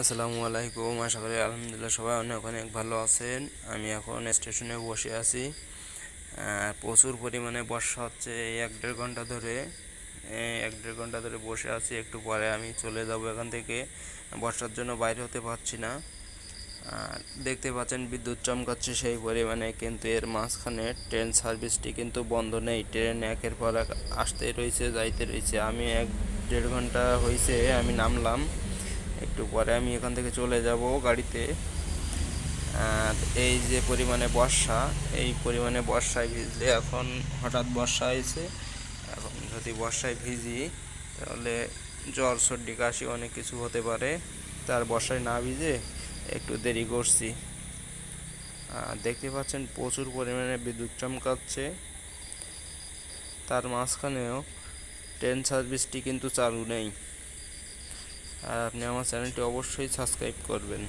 আসসালামু আলাইকুম, আশা করি আলহামদুলিল্লাহ সবাই অনেক অনেক ভালো আছেন। আমি এখন স্টেশনে বসে আছি। প্রচুর পরিমাণে বর্ষা হচ্ছে এক দেড় ঘণ্টা ধরে। এক দেড় ঘণ্টা ধরে বসে আছি, একটু পরে আমি চলে যাব এখান থেকে। বর্ষার জন্য বাইরে হতে পারছি না। আর দেখতে পাচ্ছেন বিদ্যুৎ চমকাচ্ছে সেই পরিমাণে, কিন্তু এর মাঝখানে ট্রেন সার্ভিসটি কিন্তু বন্ধ নেই। ট্রেন একের পর এক আসতে রয়েছে, যাইতে রয়েছে। আমি এক দেড় ঘণ্টা হয়েছে আমি নামলাম। একটু পরে আমি এখান থেকে চলে যাব গাড়িতে। এই যে পরিমাণে বর্ষা, এই পরিমাণে বর্ষায় ভিজলে এখন হঠাৎ বর্ষা হয়েছে, এখন যদি বর্ষায় ভিজি, তাহলে জ্বর, সর্দি, কাশি অনেক কিছু হতে পারে। তার বর্ষায় না ভিজে একটু দেরি করছি। দেখতে পাচ্ছেন প্রচুর পরিমাণে বিদ্যুৎ চমকাচ্ছে। তার মাঝখানেও ট্রেন সার্ভিসটি কিন্তু চালু নেই। আর আপনি আমার চ্যানেলটি অবশ্যই সাবস্ক্রাইব করবেন।